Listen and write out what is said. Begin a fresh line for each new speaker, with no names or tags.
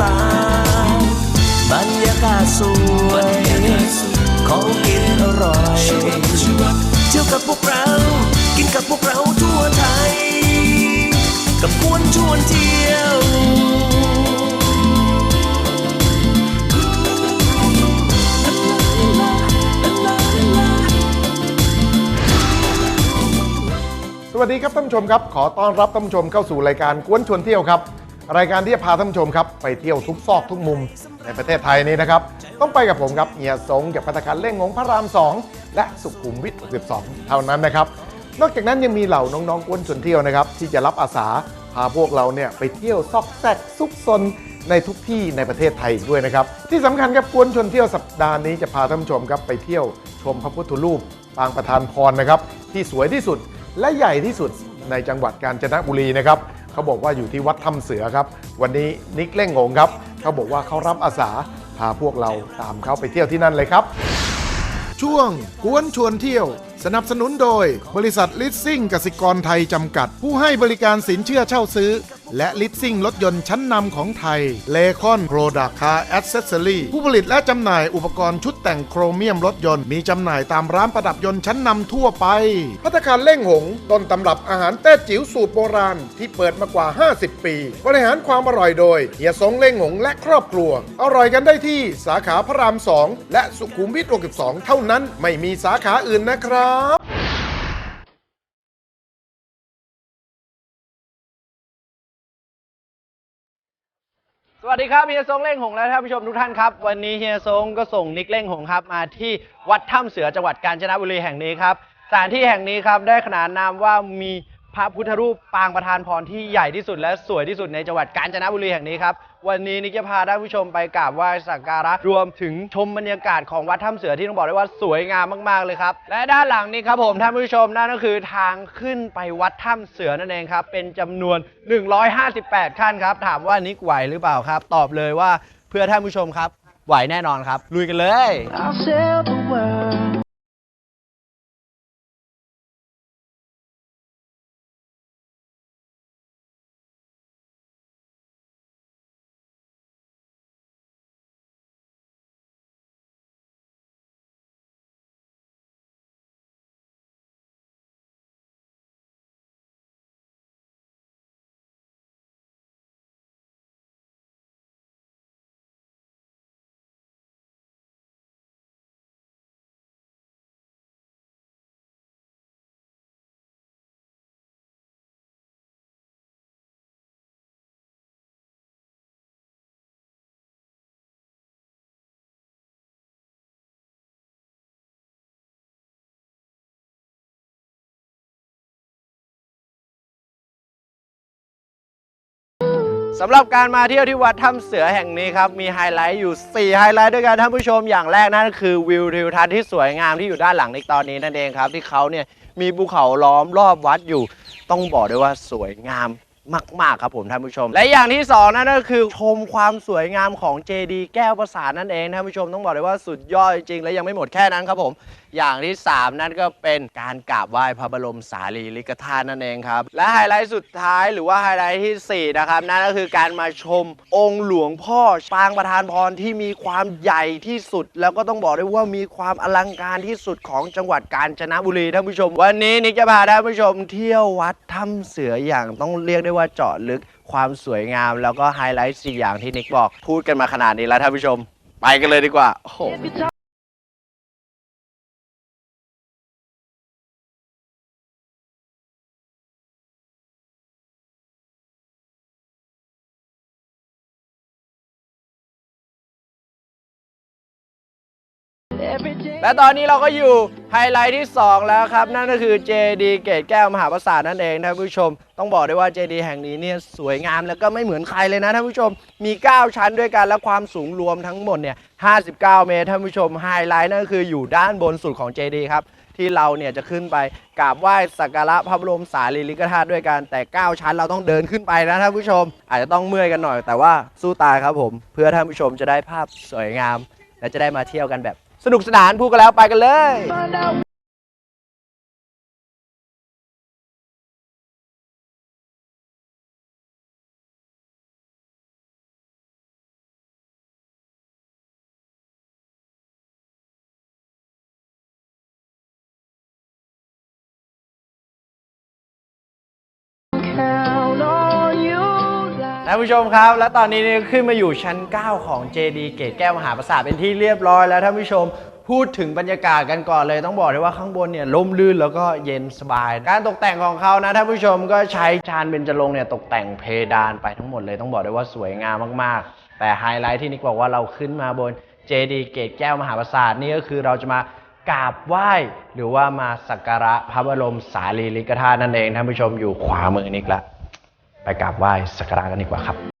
บางบรรยากาศสวยของกินอร่อยเที่ยวกับพวกเรา กินกับพวกเราทั่วไทย กับกวนชวนเที่ยว
สวัสดีครับท่านผู้ชมครับ ขอต้อนรับท่านผู้ชมเข้าสู่รายการกวนชวนเที่ยวครับ รายการที่จะพาท่านผู้ชมครับไปเที่ยวทุกซอกทุกมุมในประเทศไทยนี้นะครับ ต้องไปกับผมครับเฮียสงจากพัฒการเล่งงงพระราม 2 และสุขุมวิท62เท่านั้นนะครับ นอกจากนั้นยังมีเหล่าน้องๆกวนชวนเที่ยวนะครับที่จะรับอาสาพาพวกเราเนี่ยไปเที่ยวซอกแซกซุกซนในทุกที่ในประเทศไทยด้วยนะครับ ที่สำคัญครับกวนชวนเที่ยวสัปดาห์นี้จะพาท่านผู้ชมครับไปเที่ยวชมพระพุทธรูปปางประธานพรนะครับ ที่สวยที่สุดและใหญ่ที่สุดในจังหวัดกาญจนบุรีนะครับ เขาบอกว่าอยู่ที่วัดถ้ำเสือครับ วันนี้นิกเล่งงงครับเขาบอกว่าเขารับอาสาพาพวกเราตามเขาไปเที่ยวที่นั่นเลยครับ ช่วงกวนชวนเที่ยว สนับสนุนโดย บริษัทลิสซิ่งกสิกรไทยจำกัด ผู้ให้บริการสินเชื่อเช่าซื้อ และลิสซิ่งรถยนต์ชั้นนำของไทยเลคอนโปรดักคาร์แอ c เซสซอรี่ผู้ผลิตและจำหน่ายอุปกรณ์ชุดแต่งโครเมียมรถยนต์มีจำหน่ายตามร้านประดับยนต์ชั้นนำทั่วไป พัตตาคารเล่งหง ต้นตำรับอาหารแต้จิ๋วสูตรโบราณ ที่เปิดมากว่า 50 ปี บริหารความอร่อยโดยเฮียสงเล่งหงและครอบครัว อร่อยกันได้ที่สาขาพระราม 2 และสุขุมวิท 62 เท่านั้นไม่มีสาขาอื่นนะครับ
สวัสดีครับเฮียซงเล่งหงและท่านผู้ชมทุกท่านครับ วันนี้เฮียซงก็ส่งนิกเล่งหงครับมาที่วัดถ้ำเสือจังหวัดกาญจนบุรีแห่งนี้ครับสถานที่แห่งนี้ครับได้ขนานนามว่ามี พระพุทธรูปปางประธานพรที่ใหญ่ที่สุดและสวยที่สุดในจังหวัดกาญจนบุรีแห่งนี้ครับ วันนี้นิกจะพาท่านผู้ชมไปกราบไหว้สักการะรวมถึงชมบรรยากาศของวัดถ้ำเสือที่ต้องบอกได้ว่าสวยงามมากๆเลยครับ และด้านหลังนี้ครับผมท่านผู้ชมนั่นก็คือทางขึ้นไปวัดถ้ำเสือนั่นเองครับ เป็นจำนวน 158 ขั้นครับ ถามว่านิกไหวหรือเปล่าครับ ตอบเลยว่าเพื่อท่านผู้ชมครับ ไหวแน่นอนครับ ลุยกันเลย สำหรับการมาเที่ยวที่วัดถ้ำเสือแห่งนี้ครับมีไฮไลท์อยู่ 4 ไฮไลท์ด้วยกันท่านผู้ชมอย่างแรกนั่นคือวิวทิวทัศน์ที่สวยงามที่อยู่ด้านหลังในตอนนี้นั่นเองครับ ที่เขาเนี่ยมีภูเขาล้อมรอบวัดอยู่ ต้องบอกด้วยว่าสวยงาม มาก ๆ ครับผมท่านผู้ชม และอย่างที่สองนั่นก็คือชมความสวยงามของเจดีย์แก้วประสาทนั่นเองท่านผู้ชมต้องบอกเลยว่าสุดยอดจริง ๆ และยังไม่หมดแค่นั้นครับผม อย่างที่ 3 นั่นก็เป็นการกราบไหว้พระบรมสารีริกธาตุนั่นเองครับ และไฮไลท์สุดท้ายหรือว่าไฮไลท์ที่ 4 นะครับ นั่นก็คือการมาชมองค์หลวงพ่อปางประธานพรที่มีความใหญ่ที่สุด แล้วก็ต้องบอกได้ว่ามีความอลังการที่สุดของจังหวัดกาญจนบุรีท่านผู้ชม วันนี้นิกจะพาท่านผู้ชม เที่ยววัดถ้ำเสืออย่างต้องเรียกได้ว่าว่าเจาะลึกความสวยงาม แล้วก็ไฮไลท์สี่อย่างที่นิกบอก พูดกันมาขนาดนี้แล้วท่านผู้ชม ไปกันเลยดีกว่าโอ้โห และตอนนี้เราก็อยู่ไฮไลท์ที่ 2 แล้วครับ นั่นก็คือเจดีเกตแก้วมหาปราสาทนั่นเองท่านผู้ชม ต้องบอกได้ว่าเจดีแห่งนี้เนี่ยสวยงามแล้วก็ไม่เหมือนใครเลยนะท่านผู้ชมมี 9 ชั้นด้วยกัน และความสูงรวมทั้งหมดเนี่ย 59 เมตรท่านผู้ชมไฮไลท์นั่นก็คืออยู่ด้านบนสุดของเจดีครับที่เราเนี่ยจะขึ้นไปกราบไหว้สักการะพระบรมสารีริกธาตุด้วยกันแต่ 9 ชั้นเราต้องเดินขึ้นไปนะท่านผู้ชม อาจจะต้องเมื่อยกันหน่อย แต่ว่าสู้ตายครับผม เพื่อท่านผู้ชมจะได้ภาพสวยงาม และจะได้มาเที่ยวกันแบบ สนุกสนานพูดกันแล้วไปกันเลย
แค่า
นผู้ชมครับ และตอนนี้เนี่ยขึ้นมาอยู่ชั้น 9 ของ JD เกตแก้วมหาปราสาทเป็นที่เรียบร้อยแล้วท่านผู้ชมพูดถึงบรรยากาศกันก่อนเลยต้องบอกเลยว่าข้างบนเนี่ยร่มรื่นแล้วก็เย็นสบาย การตกแต่งของเขานะท่านผู้ชมก็ใช้ชานเบญจรงเนี่ยตกแต่งเพดานไปทั้งหมดเลยต้องบอกเลยว่าสวยงามมากๆ แต่ไฮไลท์ที่นิกบอกว่าเราขึ้นมาบน JD เกตแก้วมหาปราสาทนี่ก็คือเราจะมากราบไหว้หรือว่ามาสักการะพระบรมสารีริกธาตุนั่นเองท่านผู้ชมอยู่ขวามือนิกละ กราบไหว้สักการะกันดีกว่าครับ